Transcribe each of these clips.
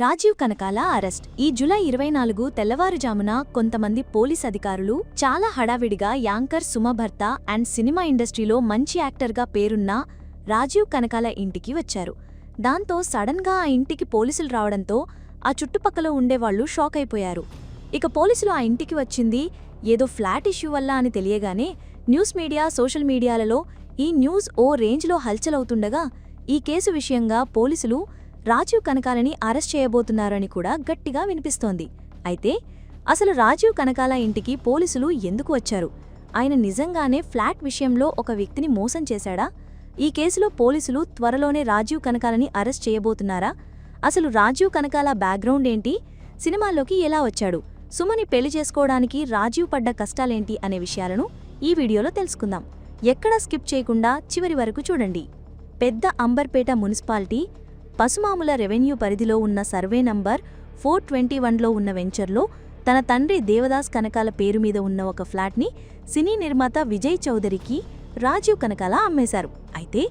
Rajiv Kanakala arrest. ఈ July ఇరవై నాలుగు తెల్లవారుజామున కొంతమంది పోలీస్ అధికారులు చాలా హడావిడిగా యాంకర్ సుమభర్త అండ్ సినిమా ఇండస్ట్రీలో మంచి యాక్టర్గా పేరున్న రాజీవ్ కనకాల ఇంటికి వచ్చారు. దాంతో సడన్గా ఆ ఇంటికి పోలీసులు రావడంతో ఆ చుట్టుపక్కల ఉండేవాళ్ళు షాక్ అయిపోయారు. ఇక పోలీసులు ఆ ఇంటికి వచ్చింది ఏదో ఫ్లాట్ ఇష్యూ వల్ల అని తెలియగానే న్యూస్ మీడియా సోషల్ మీడియాలలో ఈ న్యూస్ ఓ రేంజ్లో హల్చలవుతుండగా ఈ కేసు విషయంగా పోలీసులు రాజీవ్ కనకాలని అరెస్ట్ చేయబోతున్నారని కూడా గట్టిగా వినిపిస్తోంది. అయితే అసలు రాజీవ్ కనకాల ఇంటికి పోలీసులు ఎందుకు వచ్చారు? ఆయన నిజంగానే ఫ్లాట్ విషయంలో ఒక వ్యక్తిని మోసం చేశాడా? ఈ కేసులో పోలీసులు త్వరలోనే రాజీవ్ కనకాలని అరెస్ట్ చేయబోతున్నారా? అసలు రాజీవ్ కనకాల బ్యాక్గ్రౌండ్ ఏంటి? సినిమాల్లోకి ఎలా వచ్చాడు? సుమని పెళ్ళి చేసుకోవడానికి రాజీవ్ పడ్డ కష్టాలేంటి అనే విషయాలను ఈ వీడియోలో తెలుసుకుందాం. ఎక్కడా స్కిప్ చేయకుండా చివరి వరకు చూడండి. పెద్ద అంబర్పేట మున్సిపాలిటీ పసుమాముల రెవెన్యూ పరిధిలో ఉన్న సర్వే నంబర్ ఫోర్ ట్వంటీ వన్లో ఉన్న వెంచర్లో తన తండ్రి దేవదాస్ కనకాల పేరు మీద ఉన్న ఒక ఫ్లాట్ని సినీ నిర్మాత విజయ్ చౌదరికి రాజీవ్ కనకాల అమ్మేశారు. అయితే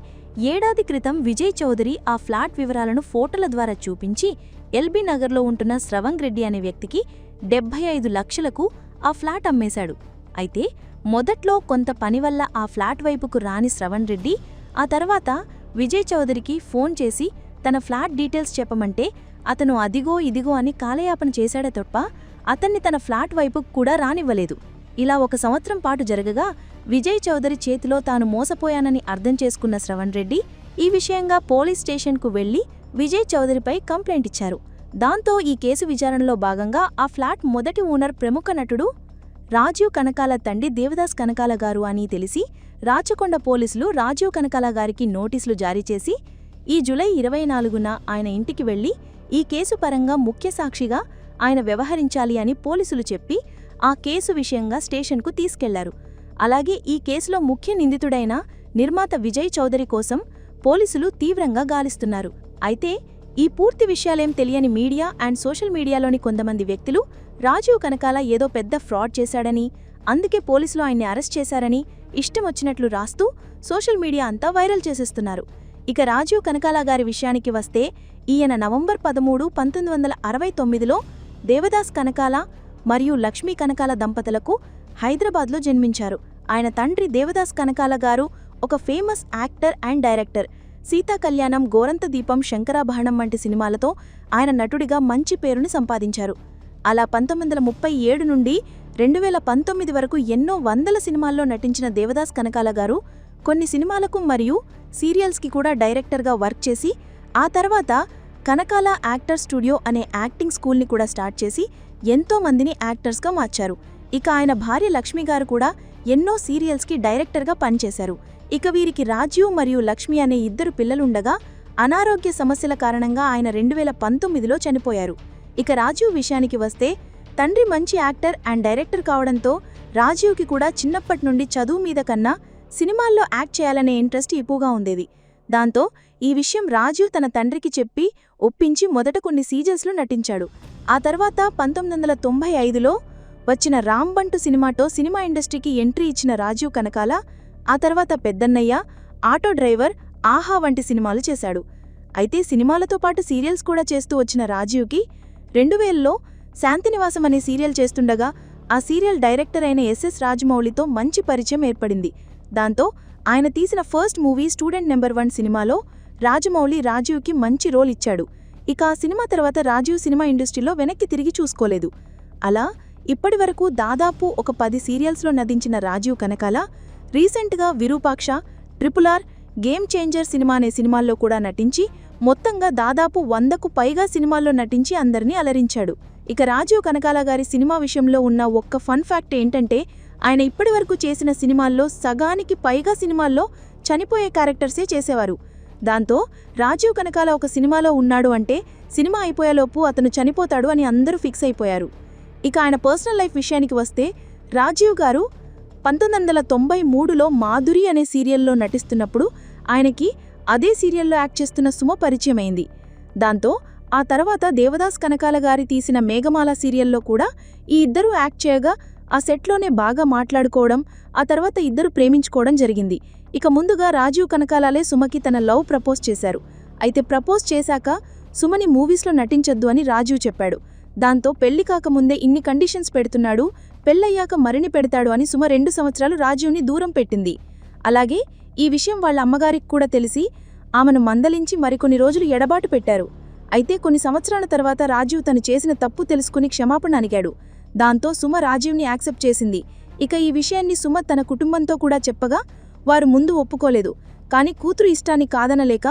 ఏడాది క్రితం విజయ్ చౌదరి ఆ ఫ్లాట్ వివరాలను ఫోటోల ద్వారా చూపించి ఎల్బీ నగర్లో ఉంటున్న శ్రవంగ్ రెడ్డి అనే వ్యక్తికి డెబ్బై ఐదు లక్షలకు ఆ ఫ్లాట్ అమ్మేశాడు. అయితే మొదట్లో కొంత పని వల్ల ఆ ఫ్లాట్ వైపుకు రాని శ్రవణ్ రెడ్డి ఆ తర్వాత విజయ్ చౌదరికి ఫోన్ చేసి తన ఫ్లాట్ డీటెయిల్స్ చెప్పమంటే అతను అదిగో ఇదిగో అని కాలయాపన చేశాడే తప్ప అతన్ని తన ఫ్లాట్ వైపు కూడా రానివ్వలేదు. ఇలా ఒక సంవత్సరం పాటు జరగగా విజయ్ చౌదరి చేతిలో తాను మోసపోయానని అర్థం చేసుకున్న శ్రవణ్ రెడ్డి ఈ విషయంగా పోలీస్ స్టేషన్కు వెళ్ళి విజయ్ చౌదరిపై కంప్లైంట్ ఇచ్చారు. దాంతో ఈ కేసు విచారణలో భాగంగా ఆ ఫ్లాట్ మొదటి ఓనర్ ప్రముఖ నటుడు రాజీవ్ కనకాల తండ్రి దేవదాస్ కనకాల గారు అని తెలిసి రాచకొండ పోలీసులు రాజీవ్ కనకాల గారికి నోటీసులు జారీ చేసి ఈ జులై ఇరవై నాలుగున ఆయన ఇంటికి వెళ్ళి ఈ కేసు పరంగా ముఖ్య సాక్షిగా ఆయన వ్యవహరించాలి అని పోలీసులు చెప్పి ఆ కేసు విషయంగా స్టేషన్కు తీసుకెళ్ళారు. అలాగే ఈ కేసులో ముఖ్య నిందితుడైన నిర్మాత విజయ్ చౌదరి కోసం పోలీసులు తీవ్రంగా గాలిస్తున్నారు. అయితే ఈ పూర్తి విషయాలేం తెలియని మీడియా అండ్ సోషల్ మీడియాలోని కొంతమంది వ్యక్తులు రాజీవ్ కనకాల ఏదో పెద్ద ఫ్రాడ్ చేశాడని అందుకే పోలీసులు ఆయన్ని అరెస్ట్ చేశారని ఇష్టమొచ్చినట్లు రాస్తూ సోషల్ మీడియా అంతా వైరల్ చేసేస్తున్నారు. ఇక రాజీవ్ కనకాల గారి విషయానికి వస్తే ఈయన నవంబర్ పదమూడు పంతొమ్మిది వందల అరవై తొమ్మిదిలో దేవదాస్ కనకాల మరియు లక్ష్మీ కనకాల దంపతులకు హైదరాబాద్లో జన్మించారు. ఆయన తండ్రి దేవదాస్ కనకాల గారు ఒక famous actor and director. Seetha Kalyanam Gorantha Deepam Shankarabharanam వంటి సినిమాలతో ఆయన నటుడిగా మంచి పేరుని సంపాదించారు. అలా పంతొమ్మిది వందల ముప్పై ఏడు నుండి రెండు వేల పంతొమ్మిది వరకు ఎన్నో వందల సినిమాల్లో నటించిన దేవదాస్ కనకాల గారు కొన్ని సినిమాలకు మరియు సీరియల్స్కి కూడా డైరెక్టర్గా వర్క్ చేసి ఆ తర్వాత కనకాల యాక్టర్ స్టూడియో అనే యాక్టింగ్ స్కూల్ని కూడా స్టార్ట్ చేసి ఎంతో మందిని యాక్టర్స్గా మార్చారు. ఇక ఆయన భార్య లక్ష్మి గారు కూడా ఎన్నో సీరియల్స్కి డైరెక్టర్గా పనిచేశారు. ఇక వీరికి రాజీవ్ మరియు లక్ష్మి అనే ఇద్దరు పిల్లలుండగా అనారోగ్య సమస్యల కారణంగా ఆయన రెండు వేల పంతొమ్మిదిలో చనిపోయారు. ఇక రాజీవ్ విషయానికి వస్తే తండ్రి మంచి యాక్టర్ అండ్ డైరెక్టర్ కావడంతో రాజీవ్కి కూడా చిన్నప్పటి నుండి చదువు మీద కన్నా సినిమాల్లో యాక్ట్ చేయాలనే ఇంట్రెస్ట్ ఎక్కువగా ఉండేది. దాంతో ఈ విషయం రాజీవ్ తన తండ్రికి చెప్పి ఒప్పించి మొదట కొన్ని సీజన్స్లో నటించాడు. ఆ తర్వాత పంతొమ్మిది వందల తొంభై ఐదులో వచ్చిన రాంబంటు సినిమాతో సినిమా ఇండస్ట్రీకి ఎంట్రీ ఇచ్చిన రాజీవ్ కనకాల ఆ తర్వాత పెద్దన్నయ్య ఆటో డ్రైవర్ ఆహా వంటి సినిమాలు చేశాడు. అయితే సినిమాలతో పాటు సీరియల్స్ కూడా చేస్తూ వచ్చిన రాజీవ్కి రెండు వేలలో శాంతినివాసం అనే సీరియల్ చేస్తుండగా ఆ సీరియల్ డైరెక్టర్ అయిన ఎస్ఎస్ రాజమౌళితో మంచి పరిచయం ఏర్పడింది. దాంతో ఆయన తీసిన first movie student number one సినిమాలో రాజమౌళి రాజీవ్కి మంచి రోల్ ఇచ్చాడు. ఇక ఆ సినిమా తర్వాత రాజీవ్ సినిమా ఇండస్ట్రీలో వెనక్కి తిరిగి చూసుకోలేదు. అలా ఇప్పటివరకు దాదాపు ఒక పది సీరియల్స్లో నటించిన రాజీవ్ కనకాల రీసెంట్గా Virupaksha triple R game changer cinema అనే సినిమాల్లో కూడా నటించి మొత్తంగా దాదాపు వందకు పైగా సినిమాల్లో నటించి అందరినీ అలరించాడు. ఇక రాజీవ్ కనకాల గారి సినిమా విషయంలో ఉన్న ఒక్క ఫన్ ఫ్యాక్ట్ ఏంటంటే ఆయన ఇప్పటివరకు చేసిన సినిమాల్లో సగానికి పైగా సినిమాల్లో చనిపోయే క్యారెక్టర్సే చేసేవారు. దాంతో రాజీవ్ కనకాల ఒక సినిమాలో ఉన్నాడు అంటే సినిమా అయిపోయేలోపు అతను చనిపోతాడు అని అందరూ ఫిక్స్ అయిపోయారు. ఇక ఆయన పర్సనల్ లైఫ్ విషయానికి వస్తే రాజీవ్ గారు పంతొమ్మిది వందల తొంభై మూడులో మాధురి అనే సీరియల్లో నటిస్తున్నప్పుడు ఆయనకి అదే సీరియల్లో యాక్ట్ చేస్తున్న సుమ పరిచయమైంది. దాంతో ఆ తర్వాత దేవదాస్ కనకాల గారి తీసిన మేఘమాల సీరియల్లో కూడా ఈ ఇద్దరూ యాక్ట్ చేయగా ఆ సెట్లోనే బాగా మాట్లాడుకోవడం ఆ తర్వాత ఇద్దరు ప్రేమించుకోవడం జరిగింది. ఇక ముందుగా రాజీవ్ కనకాలాలే సుమకి తన లవ్ ప్రపోజ్ చేశారు. అయితే ప్రపోజ్ చేశాక సుమని మూవీస్లో నటించొద్దు అని రాజీవ్ చెప్పాడు. దాంతో పెళ్ళి కాకముందే ఇన్ని కండిషన్స్ పెడుతున్నాడు పెళ్ళయ్యాక మరిని పెడతాడు అని సుమ రెండు సంవత్సరాలు రాజీవ్ని దూరం పెట్టింది. అలాగే ఈ విషయం వాళ్ళ అమ్మగారికి కూడా తెలిసి ఆమెను మందలించి మరికొన్ని రోజులు ఎడబాటు పెట్టారు. అయితే కొన్ని సంవత్సరాల తర్వాత రాజీవ్ తను చేసిన తప్పు తెలుసుకుని క్షమాపణ అడిగాడు దాంతో సుమ రాజీవ్ని యాక్సెప్ట్ చేసింది. ఇక ఈ విషయాన్ని సుమ తన కుటుంబంతో కూడా చెప్పగా వారు ముందు ఒప్పుకోలేదు. కానీ కూతురు ఇష్టాన్ని కాదనలేక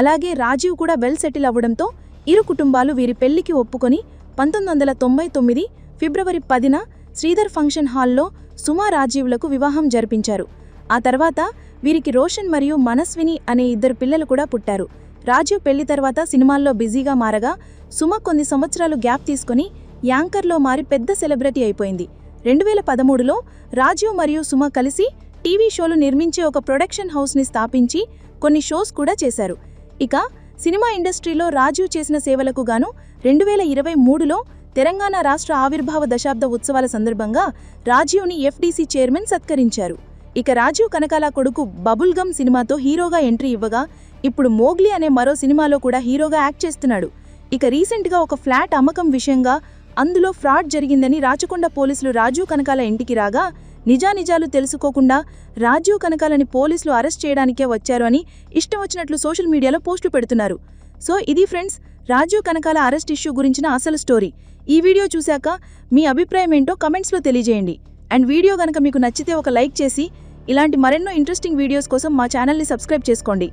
అలాగే రాజీవ్ కూడా వెల్ సెటిల్ అవ్వడంతో ఇరు కుటుంబాలు వీరి పెళ్ళికి ఒప్పుకొని పంతొమ్మిది వందల తొంభై తొమ్మిది ఫిబ్రవరి పదిన శ్రీధర్ ఫంక్షన్ హాల్లో సుమా రాజీవ్లకు వివాహం జరిపించారు. ఆ తర్వాత వీరికి రోషన్ మరియు మనస్విని అనే ఇద్దరు పిల్లలు కూడా పుట్టారు. రాజీవ్ పెళ్ళి తర్వాత సినిమాల్లో బిజీగా మారగా సుమ కొన్ని సంవత్సరాలు గ్యాప్ తీసుకుని యాంకర్లో మారి పెద్ద సెలబ్రిటీ అయిపోయింది. రెండు వేల పదమూడులో రాజీవ్ మరియు సుమ కలిసి టీవీ షోలు నిర్మించే ఒక ప్రొడక్షన్ హౌస్ని స్థాపించి కొన్ని షోస్ కూడా చేశారు. ఇక సినిమా ఇండస్ట్రీలో రాజీవ్ చేసిన సేవలకు గాను రెండు వేల ఇరవై మూడులో తెలంగాణ రాష్ట్ర ఆవిర్భావ దశాబ్ద ఉత్సవాల సందర్భంగా రాజీవ్ని ఎఫ్డీసీ చైర్మన్ సత్కరించారు. ఇక రాజీవ్ కనకాల కొడుకు బబుల్ గమ్ సినిమాతో హీరోగా ఎంట్రీ ఇవ్వగా ఇప్పుడు మోగ్లీ అనే మరో సినిమాలో కూడా హీరోగా యాక్ట్ చేస్తున్నాడు. ఇక రీసెంట్గా ఒక ఫ్లాట్ అమ్మకం విషయంగా అందులో ఫ్రాడ్ జరిగిందని రాచకొండ పోలీసులు రాజీవ్ కనకాల ఇంటికి రాగా నిజానిజాలు తెలుసుకోకుండా రాజీవ్ కనకాలని పోలీసులు అరెస్ట్ చేయడానికే వచ్చారు అని ఇష్టం వచ్చినట్లు సోషల్ మీడియాలో పోస్టులు పెడుతున్నారు. సో ఇది friends Rajeev Kanakala arrest issue గురించిన అసలు స్టోరీ. ఈ వీడియో చూశాక మీ అభిప్రాయం ఏంటో కమెంట్స్లో తెలియజేయండి. అండ్ వీడియో గనక మీకు నచ్చితే ఒక లైక్ చేసి ఇలాంటి మరెన్నో ఇంట్రెస్టింగ్ వీడియోస్ కోసం మా ఛానల్ని సబ్స్క్రైబ్ చేసుకోండి.